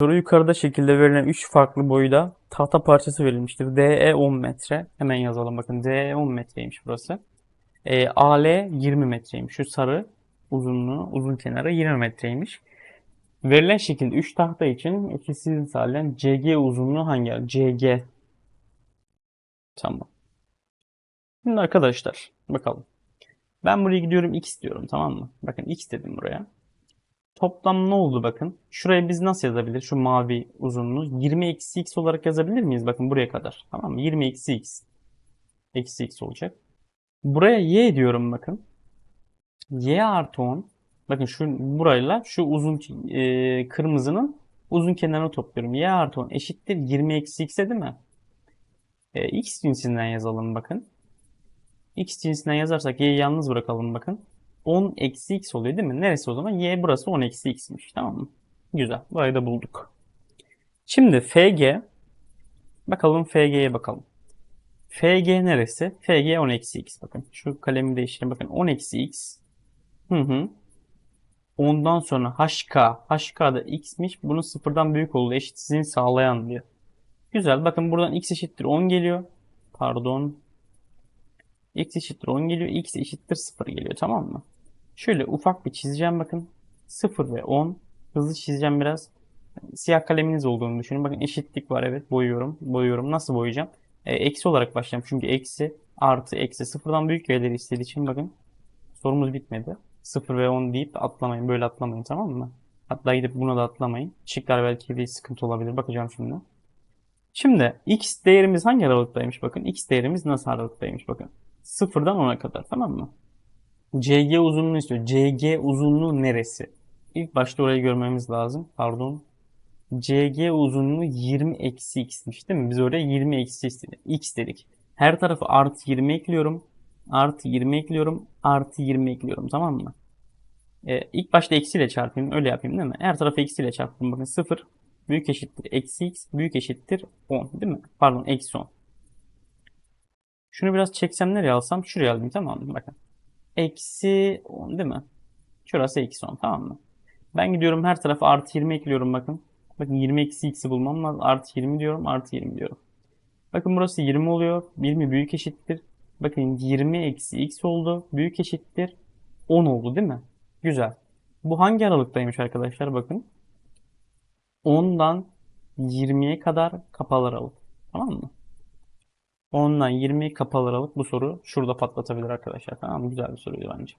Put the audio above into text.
Soru yukarıda şekilde verilen 3 farklı boyda tahta parçası verilmiştir. DE 10 metre. Hemen yazalım bakın. DE 10 metreymiş burası. E, AL 20 metreymiş. Şu sarı uzunluğu, uzun kenarı 20 metreymiş. Verilen şekilde 3 tahta için ikisinin sağlayan CG uzunluğu hangi? CG. Tamam. Şimdi arkadaşlar bakalım. Ben buraya gidiyorum x diyorum tamam mı? Bakın x dedim buraya. Toplam ne oldu bakın. Şuraya biz nasıl yazabilir? Şu mavi uzunluğu 20 eksi x olarak yazabilir miyiz? Bakın buraya kadar. Tamam mı? 20 eksi x. Eksi x olacak. Buraya y diyorum bakın. y artı 10. Bakın şu burayla şu uzun e, kırmızının uzun kenarını topluyorum. y artı 10 eşittir 20 eksi x'e değil mi? E, x cinsinden yazalım bakın. x cinsinden yazarsak y'yi yalnız bırakalım bakın. 10 eksi x oluyor değil mi? Neresi o zaman? Y burası 10 eksi x'miş. Tamam mı? Güzel. Burayı da bulduk. Şimdi FG bakalım FG'ye bakalım. FG neresi? FG 10 eksi x. Bakın şu kalemi değiştirelim. Bakın 10 eksi x. Hı hı. Ondan sonra HK. HK da x'miş. Bunun sıfırdan büyük olduğu eşitsizliğini sağlayan diyor. Güzel. Bakın buradan x eşittir 10 geliyor. Pardon. x eşittir 10 geliyor. x eşittir 0 geliyor. Tamam mı? Şöyle ufak bir çizeceğim bakın. 0 ve 10. Hızlı çizeceğim biraz. Siyah kaleminiz olduğunu düşünün. Bakın eşitlik var evet. Boyuyorum. Boyuyorum. Nasıl boyayacağım? E, eksi olarak başlayacağım. Çünkü eksi artı eksi. Sıfırdan büyük verileri istediği için bakın. Sorumuz bitmedi. 0 ve 10 deyip atlamayın. Böyle atlamayın tamam mı? Hatta gidip buna da atlamayın. Şıklar belki bir sıkıntı olabilir. Bakacağım şimdi. Şimdi x değerimiz hangi aralıktaymış bakın. x değerimiz nasıl aralıktaymış bakın. 0'dan 10'a kadar tamam mı? CG uzunluğu istiyor. CG uzunluğu neresi? İlk başta orayı görmemiz lazım. Pardon. CG uzunluğu 20 eksi x'miş değil mi? Biz oraya 20 eksi x dedik. Her tarafı artı 20 ekliyorum. Artı 20 ekliyorum. Artı 20 ekliyorum. Tamam mı? Ee, ilk başta eksiyle çarpayım. Öyle yapayım değil mi? Her tarafı eksiyle çarptım. Bakın 0 büyük eşittir. Eksi x büyük eşittir 10 değil mi? Pardon eksi 10. Şunu biraz çeksem nereye alsam? Şuraya alayım tamam mı? Bakın. Eksi 10 değil mi? Şurası eksi 10 tamam mı? Ben gidiyorum her tarafa artı 20 ekliyorum bakın. Bakın 20 eksi x'i bulmam lazım. Artı 20 diyorum artı 20 diyorum. Bakın burası 20 oluyor. 20 büyük eşittir. Bakın 20 eksi x oldu. Büyük eşittir 10 oldu değil mi? Güzel. Bu hangi aralıktaymış arkadaşlar bakın. 10'dan 20'ye kadar kapalı aralık. Tamam mı? 10'dan 20'ye kapalı aralık bu soru şurada patlatabilir arkadaşlar. Tamam mı? Güzel bir soruydu bence.